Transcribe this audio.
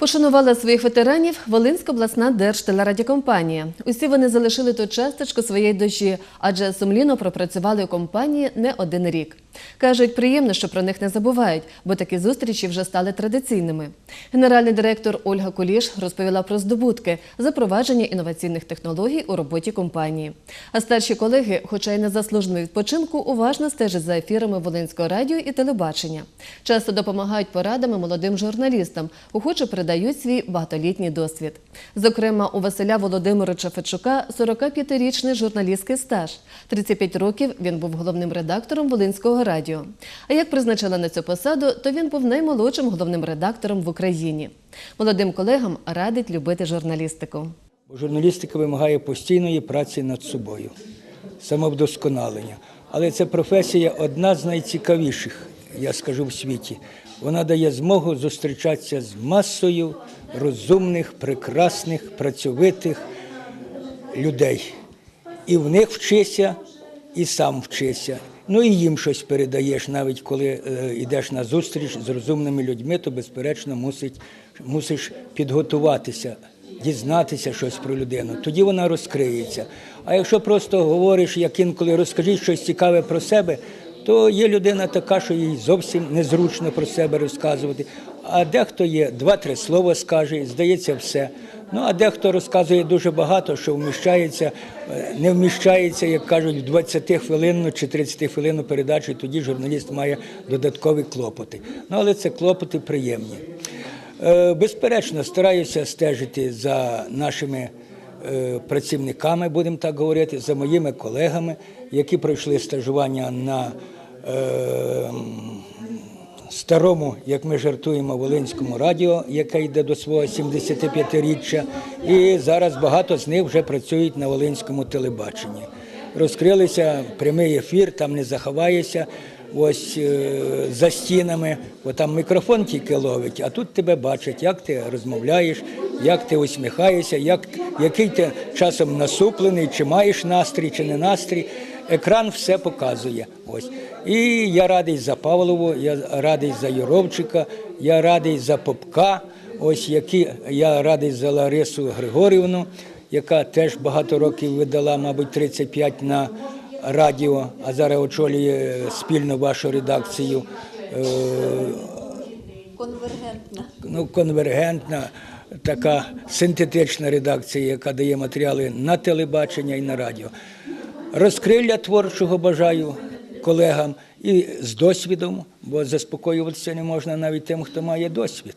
Пошанувала своїх ветеранів Волинська обласна держтелерадіокомпанія. Усі вони залишили ту часточку своєї душі, адже сумлінно пропрацювали у компанії не один рік. Кажуть, приємно, що про них не забувають, бо такі зустрічі вже стали традиційними. Генеральний директор Ольга Куліш розповіла про здобутки запровадження інноваційних технологій у роботі компанії. А старші колеги, хоча й на заслуженому відпочинку, уважно стежать за ефірами Волинського радіо і телебачення. Часто допомагають порадами молодим журналістам, охоче передають свій багатолітній досвід. Зокрема, у Василя Володимировича Федчука 45-річний журналістський стаж. 35 років він був головним редактором Волинського радіо. А як призначили на цю посаду, то він був наймолодшим головним редактором в Україні. Молодим колегам радить любити журналістику. Журналістика вимагає постійної праці над собою, самовдосконалення. Але ця професія одна з найцікавіших, я скажу, в світі. Вона дає змогу зустрічатися з масою розумних, прекрасних, працьовитих людей. І в них вчися, і сам вчися. Ну і їм щось передаєш, навіть коли е, йдеш на зустріч з розумними людьми, то безперечно мусить, мусиш підготуватися, дізнатися щось про людину. Тоді вона розкриється. А якщо просто говориш, як інколи розкажіть щось цікаве про себе, то є людина така, що їй зовсім незручно про себе розказувати. А дехто є два-три слова скаже, здається, все. Ну а дехто розказує дуже багато, що вміщається, е, не вміщається, як кажуть, в 20 хвилинну чи 30 хвилинну передачу, і тоді журналіст має додаткові клопоти. Ну але це клопоти приємні. Е, Безперечно, стараюся стежити за нашими е, працівниками, будемо так говорити, за моїми колегами, які пройшли стажування на старому, як ми жартуємо, Волинському радіо, яке йде до свого 75-річчя. І зараз багато з них вже працюють на Волинському телебаченні. Розкрилися прямий ефір, там не заховаєшся. Ось е, за стінами, бо там мікрофон тільки ловить, а тут тебе бачать, як ти розмовляєш, як ти усміхаєшся, як, який ти часом насуплений, чи маєш настрій, чи не настрій. Екран все показує. Ось. І я радий за Павлову, я радий за Юровчика, я радий за Попка, ось які я радий за Ларису Григорівну, яка теж багато років видала, мабуть, 35 на радіо, а зараз очолює спільно вашу редакцію. Е, Конвергентна. ну, конвергентна, така синтетична редакція, яка дає матеріали на телебачення і на радіо. Розкрилля творчого бажаю колегам і з досвідом, бо заспокоюватися не можна навіть тим, хто має досвід.